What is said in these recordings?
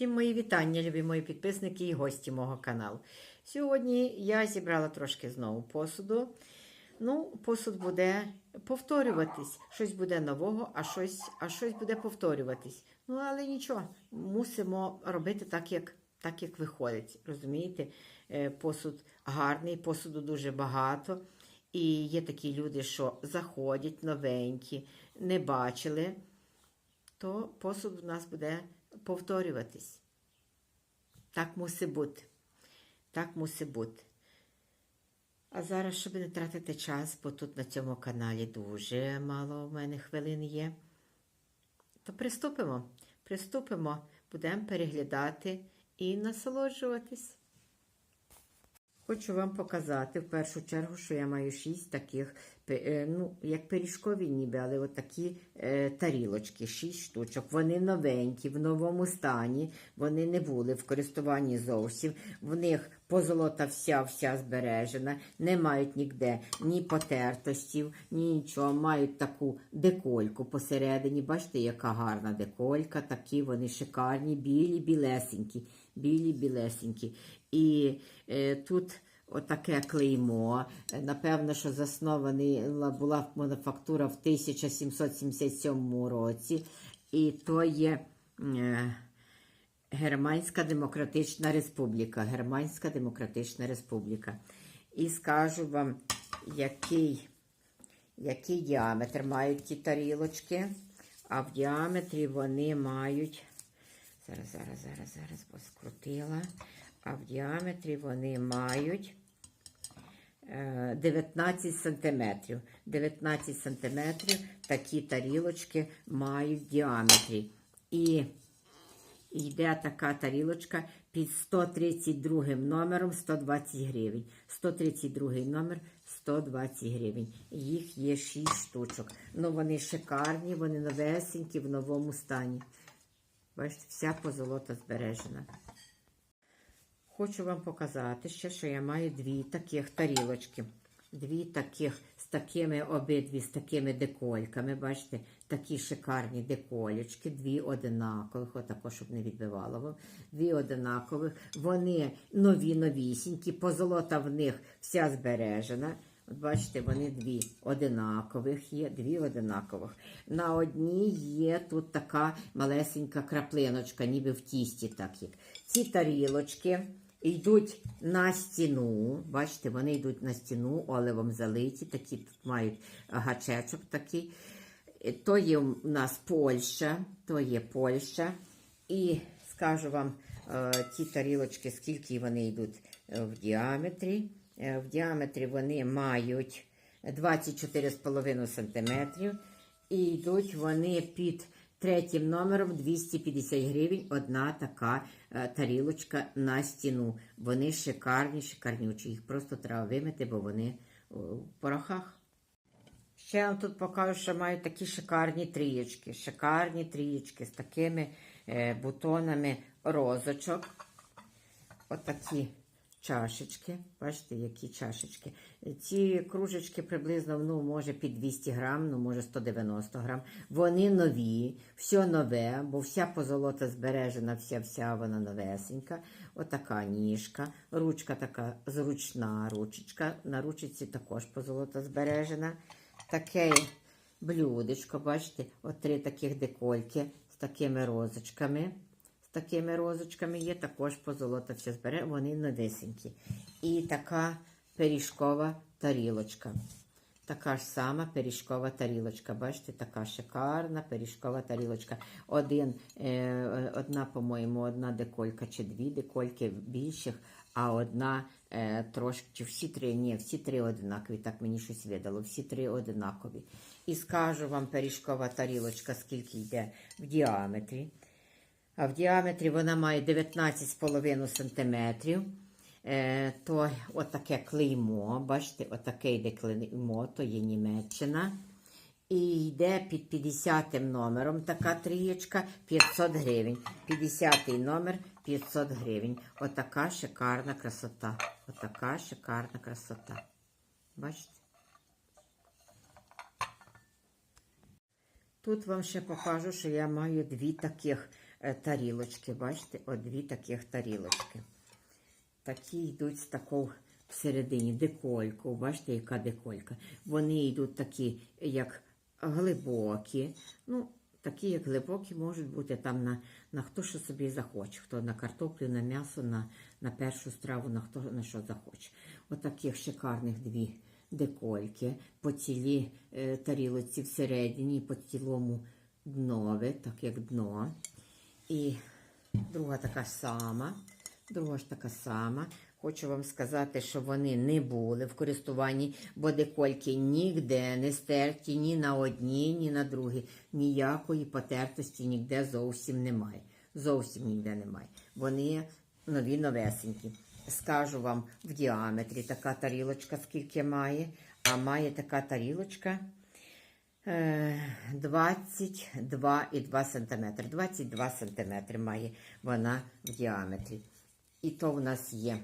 Всім мої вітання, любі мої підписники і гості мого каналу. Сьогодні я зібрала трошки знову посуду. Ну, посуд буде повторюватись. Щось буде нового, а щось, а щось буде повторюватись. Ну, але нічого, мусимо робити так, як, так, як виходить. Розумієте? Е, Посуд гарний, посуду дуже багато. І є такі люди, що заходять новенькі, не бачили, то посуд у нас буде повторюватись. Так мусить бути. Так мусить бути. А зараз, щоб не тратити час, бо тут на цьому каналі дуже мало в мене хвилин є, то приступимо. Приступимо, будемо переглядати і насолоджуватись. Хочу вам показати в першу чергу, що я маю шість таких, е, ну, як пиріжкові ніби, але от такі е, тарілочки, шість штучок. Вони новенькі, в новому стані, вони не були в користуванні зовсім. В них позолота вся вся збережена, не мають ніде ні потертостів, ні нічого. Мають таку декольку посередині. Бачите, яка гарна деколька, такі вони шикарні, білі, білесенькі, білі, білесенькі. І е, тут отаке клеймо. Напевно, що заснована була мануфактура в 1777 році. І то є е, Германська Демократична Республіка. Германська Демократична Республіка. І скажу вам, який, який діаметр мають ті тарілочки. А в діаметрі вони мають. Зараз, зараз, зараз, зараз поскрутила. А в діаметрі вони мають е, 19 сантиметрів. 19 сантиметрів такі тарілочки мають діаметрі. І йде така тарілочка під 132 номером 120 гривень. 132 номер 120 гривень. Їх є 6 штучок. Ну вони шикарні, вони новесенькі, в новому стані. Бачите, вся позолота збережена. Хочу вам показати ще, що я маю дві таких тарілочки. Дві таких з такими обидві з такими декольками. Бачите, такі шикарні деколечки, дві одинакових, отако, щоб не відбивало вам. Дві одинакових. Вони нові, новісінькі, позолота в них вся збережена. Бачите, вони дві одинакових є, дві одинакових. На одній є тут така малесенька краплиночка, ніби в тісті, так як. Ці тарілочки йдуть на стіну. Бачите, вони йдуть на стіну, оливом залиті, такі тут мають гачечок такий. Е, То є у нас Польща, то є Польща. І скажу вам, е, ті тарілочки, скільки вони йдуть е, в діаметрі. Е, В діаметрі вони мають 24,5 см. І йдуть вони під третім номером 250 гривень. Одна така е, тарілочка на стіну. Вони шикарні, шикарнючі. Їх просто треба вимити, бо вони в порохах. Ще я вам тут покажу, що мають такі шикарні трієчки. Шикарні трієчки з такими е, бутонами розочок. Отакі чашечки. Бачите, які чашечки. Ці кружечки приблизно, ну, може під 200 грам, ну, може 190 грам. Вони нові, все нове, бо вся позолота збережена, вся вся вона новесенька. Отака ніжка. Ручка така зручна ручечка. На ручці також позолота збережена. Таке блюдечко, бачите, от три таких декольки з такими розочками. Такими розочками є також позолота вся збере, вони новесенькі. І така пиріжкова тарілочка. Така ж сама пиріжкова тарілочка. Бачите, така шикарна пиріжкова тарілочка. Один, е, одна, по-моєму, одна деколька чи дві декольки більших, а одна е, трошки, чи всі три, ні, всі три одинакові. Так мені щось видало, всі три одинакові. І скажу вам пиріжкова тарілочка, скільки йде в діаметрі. А в діаметрі вона має 19,5 см. Е, то отаке клеймо, бачите, отаке йде клеймо, то є Німеччина. І йде під 50 номером така трієчка 500 гривень. 50 номер 500 гривень. Отака шикарна красота. Отака шикарна красота. Бачите? Тут вам ще покажу, що я маю дві таких тарілочки. Бачите, от дві таких тарілочки. Такі йдуть з такою всередині декольку. Бачите, яка деколька. Вони йдуть такі, як глибокі. Ну, такі, як глибокі, можуть бути там на, на хто що собі захоче. Хто на картоплю, на м'ясо, на, на першу страву, на хто на що захоче. Отаких шикарних дві декольки по цілій е, тарілоці всередині, по цілому днові, так як дно. І друга така сама. Друга ж така сама. Хочу вам сказати, що вони не були в користуванні, бо декольки ніде не стерті ні на одній, ні на другій. Ніякої потертості ніде зовсім немає. Зовсім ніде немає. Вони нові новесенькі. Скажу вам в діаметрі така тарілочка, скільки має, а має така тарілочка. Е, 22,2 см. 22 см має вона в діаметрі. І то в нас є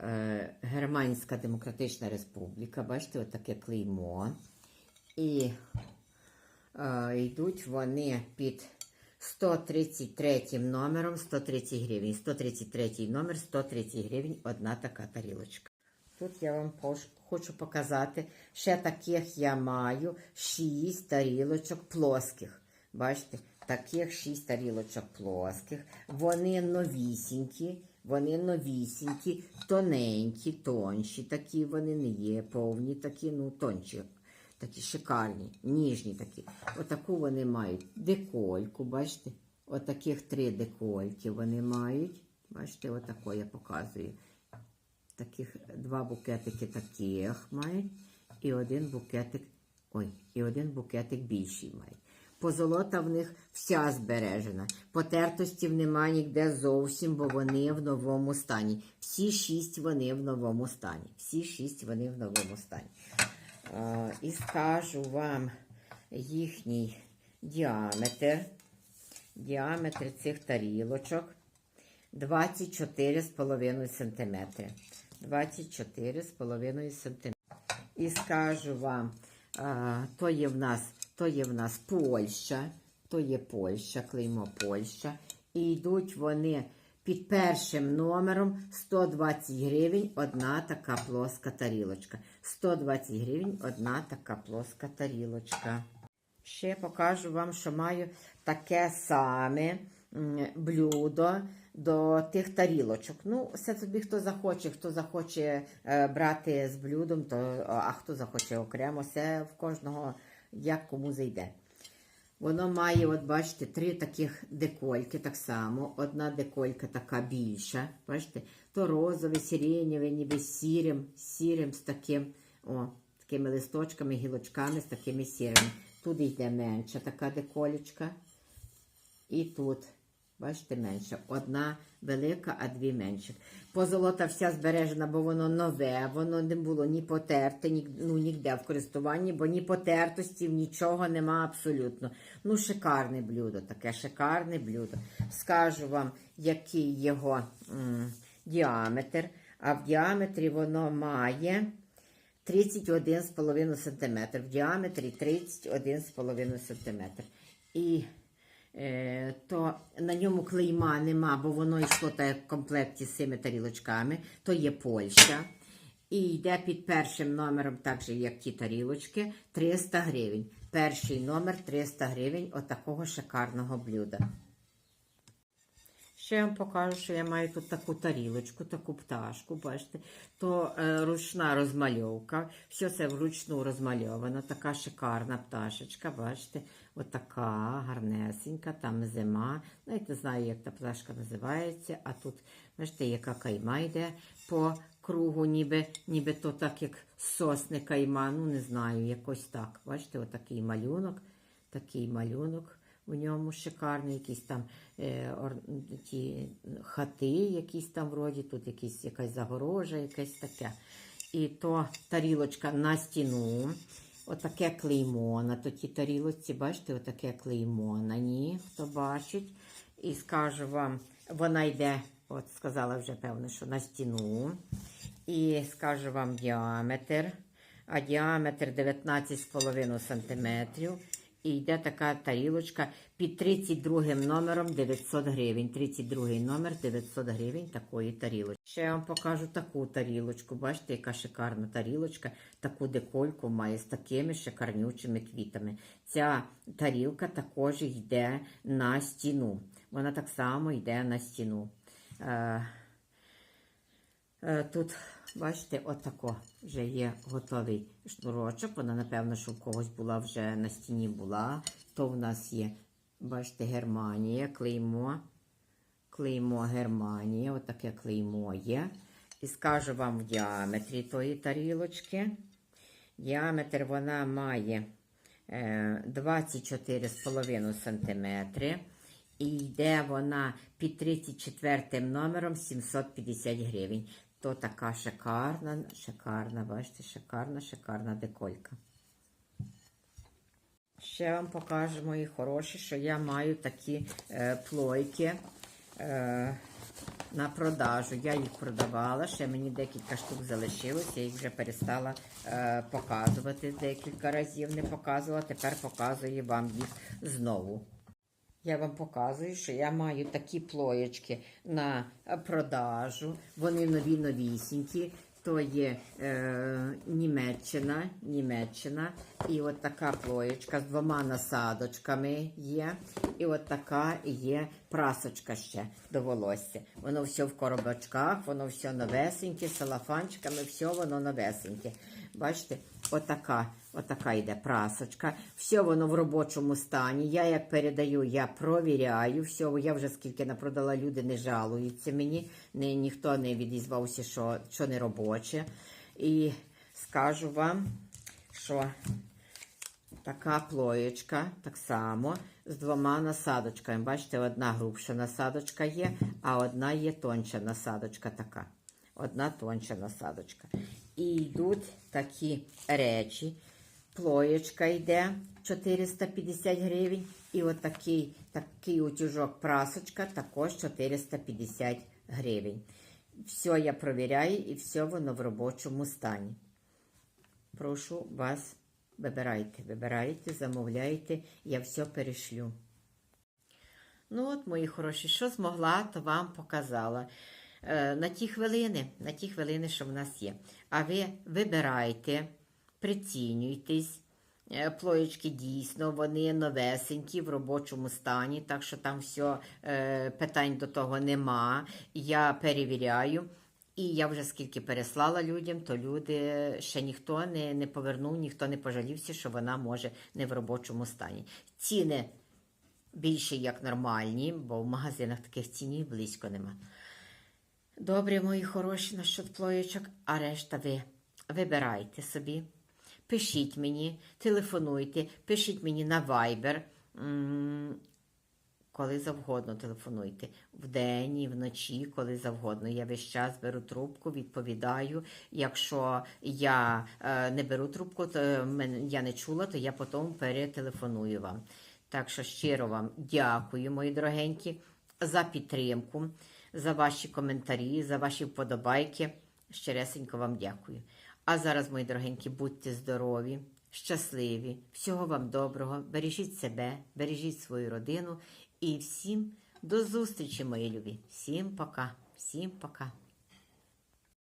е, Германська Демократична Республіка. Бачите, отаке клеймо. І е, йдуть вони під 133 номером 130 гривень. 133 номер 130 гривень одна така тарілочка. Тут я вам хочу показати, ще таких я маю 6 тарілочок плоских. Бачите, таких 6 тарілочок плоских. Вони новісінькі, вони новісінькі, тоненькі, тонші такі, вони не є повні, такі, ну, тонші. Такі шикарні, ніжні такі. Отаку вони мають декольку, бачите? Отаких три декольки вони мають. Бачите, отако я показую таких два букетики таких мають, і один букетик, ой, і один букетик більший мають. Позолота в них вся збережена. Потертостів немає ніде зовсім, бо вони в новому стані. Всі шість вони в новому стані. Всі шість вони в новому стані. А, і скажу вам їхній діаметр. Діаметр цих тарілочок 24,5 см. 24,5 см. І скажу вам, то є в нас, то є в нас Польща, то є Польща, клеймо Польща. І йдуть вони під першим номером 120 гривень одна така плоска тарілочка. 120 гривень одна така плоска тарілочка. Ще покажу вам, що маю таке саме блюдо до тих тарілочок. Ну, все тобі хто захоче, хто захоче е, брати з блюдом, то, а хто захоче окремо, все в кожного як кому зайде. Воно має, от бачите, три таких декольки так само. Одна деколька така більша. Бачите, то розове, сиренєве, ніби сірим, сірим з таким, о, такими листочками, гілочками, з такими сірими. Тут йде менша така деколечка. І тут, бачите, менша. Одна велика, а дві менші. Позолота вся збережена, бо воно нове, воно не було ні потерте, ні, ну, ніде в користуванні, бо ні потертостів, нічого нема абсолютно. Ну, шикарне блюдо, таке шикарне блюдо. Скажу вам, який його м, діаметр. А в діаметрі воно має 31,5 см. В діаметрі 31,5 см. І то на ньому клейма нема, бо воно йшло так в комплекті з цими тарілочками. То є Польща. І йде під першим номером, так же, як ті тарілочки, 300 гривень. Перший номер 300 гривень отакого шикарного блюда. Ще я вам покажу, що я маю тут таку тарілочку, таку пташку, бачите, то е, ручна розмальовка. Все це вручну розмальовано. Така шикарна пташечка, бачите, отака гарнесенька, там зима. Не знаю, як та пташка називається. А тут, бачите, яка кайма йде по кругу, ніби, ніби то так, як сосни кайма. Ну, не знаю, якось так. Бачите, отакий малюнок, такий малюнок. У ньому шикарний якісь там е, ор, ті хати, якісь там вроді, тут якісь, якась загорожа, якесь таке. І то тарілочка на стіну, отаке клеймо на тій тарілочці, бачите, отаке клеймо на ній, хто бачить. І скажу вам, вона йде, от сказала вже, певно, що на стіну. І скажу вам діаметр. А діаметр 19,5 см. І йде така тарілочка під 32 номером 900 гривень. 32 номер 900 гривень такої тарілочки. Ще я вам покажу таку тарілочку. Бачите, яка шикарна тарілочка. Таку декольку має з такими шикарнючими квітами. Ця тарілка також йде на стіну. Вона так само йде на стіну. Е, Е, Тут, бачите, отако вже є готовий шнурочок. Вона, напевно, що в когось була вже на стіні була. То в нас є, бачите, Германія, клеймо. Клеймо Германія, отаке клеймо є. І скажу вам в діаметрі тої тарілочки. Діаметр вона має е, 24,5 см. І йде вона під 34 номером 750 гривень. То така шикарна, шикарна, бачите, шикарна, шикарна деколька. Ще вам покажу, мої хороші, що я маю такі е, плойки е, на продажу. Я їх продавала, ще мені декілька штук залишилось, я їх вже перестала е, показувати декілька разів, не показувала, тепер показую вам їх знову. Я вам показую, що я маю такі плоєчки на продажу. Вони нові новісінькі. То є е, Німеччина, Німеччина. І от така плоєчка з двома насадочками є. І от така є прасочка ще до волосся. Воно все в коробочках, воно все новесеньке, салафанчиками, все воно новесеньке. Бачите, отака, отака йде прасочка. Все воно в робочому стані. Я як передаю, я провіряю. Все, я вже скільки напродала, люди не жалуються мені. Ні, ніхто не відізвався, що, що не робоче. І скажу вам, що така плоєчка так само з двома насадочками. Бачите, одна грубша насадочка є, а одна є тонша насадочка така. Одна тонша насадочка. І йдуть такі речі. Плоєчка йде 450 гривень. І от такий, такий утюжок прасочка також 450 гривень. Все я провіряю і все воно в робочому стані. Прошу вас, вибирайте, вибирайте, замовляйте, я все перешлю. Ну от, мої хороші, що змогла, то вам показала. Е, на ті хвилини, на ті хвилини, що в нас є. А ви вибирайте, прицінюйтесь. Е, Плоєчки дійсно, вони новесенькі в робочому стані, так що там все питань до того нема. Я перевіряю. І я вже скільки переслала людям, то люди ще ніхто не, не повернув, ніхто не пожалівся, що вона може не в робочому стані. Ціни більше як нормальні, бо в магазинах таких цінів близько нема. Добре, мої хороші, насчет плоєчок, а решта ви вибирайте собі. Пишіть мені, телефонуйте, пишіть мені на Viber. Коли завгодно телефонуйте. Вдень і вночі, коли завгодно. Я весь час беру трубку, відповідаю. Якщо я е, не беру трубку, то мен- я не чула, то я потім перетелефоную вам. Так що щиро вам дякую, мої дорогенькі, за підтримку, за ваші коментарі, за ваші вподобайки. Щиресенько вам дякую. А зараз, мої дорогенькі, будьте здорові, щасливі, всього вам доброго, бережіть себе, бережіть свою родину і всім до зустрічі, мої любі. Всім пока, всім пока.